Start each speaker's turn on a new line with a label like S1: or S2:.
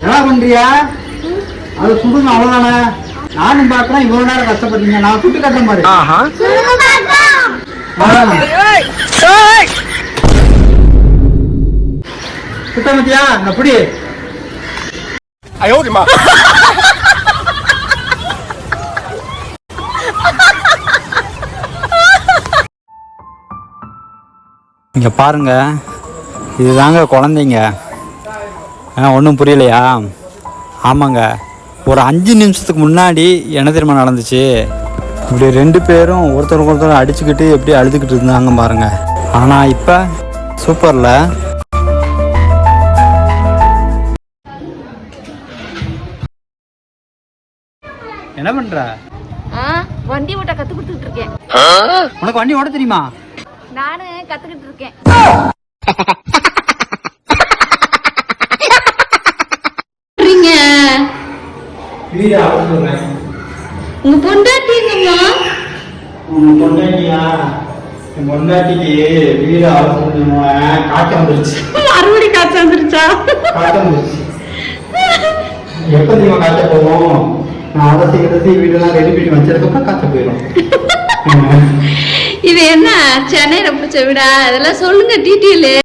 S1: என்ன பண்றியா? அது சுடுங்க அவ்வளவுதானே? நானும் பாக்குறேன் இவ்வளவு நேரம் கஷ்டப்படுறீங்க நான் சுட்டு கட்டுறேன் பாரு. ஆ. சுத்த மத்தியா இந்த இங்க பாருங்க. இதுதாங்க குழந்தைங்க. ஒன்றும் புரியலையா? ஆமாங்க. ஒரு அஞ்சு நிமிஷத்துக்கு முன்னாடி என்ன தெரியுமா நடந்துச்சு? இப்படி ரெண்டு பேரும் ஒருத்தருக்கு ஒருத்தர் அடிச்சுக்கிட்டு எப்படி அழுதுகிட்டு இருந்தாங்க பாருங்க. ஆனால் இப்போ சூப்பரில். என்ன பண்ற?
S2: ஆ, வண்டி ஓட்ட கத்து கொடுத்துட்டு இருக்கேன்.
S1: உனக்கு வண்டி ஓட தெரியுமா?
S2: நானு கத்துக்கிட்டு இருக்கேன். உங்க பொண்டாட்டிங்கம்மா
S1: உன் பொண்டாட்டியா? என் பொண்டாட்டிக்கு வீடு அவசரம் காய்ச்சல் வந்துருச்சு.
S2: மறுபடி காய்ச்சல் வந்துருச்சா?
S1: காய்ச்சல் வந்துருச்சு. எப்போ தெரியுமா காய்ச்சல் போவோம் நான் கிடசி வீடெல்லாம் ரெடி பண்ணி வச்சதுக்கப்புறம் காய்ச்சல் போயிடும்
S2: சென்னையில பிடிச்ச விடா அதெல்லாம் சொல்லுங்க டீட்டெயில்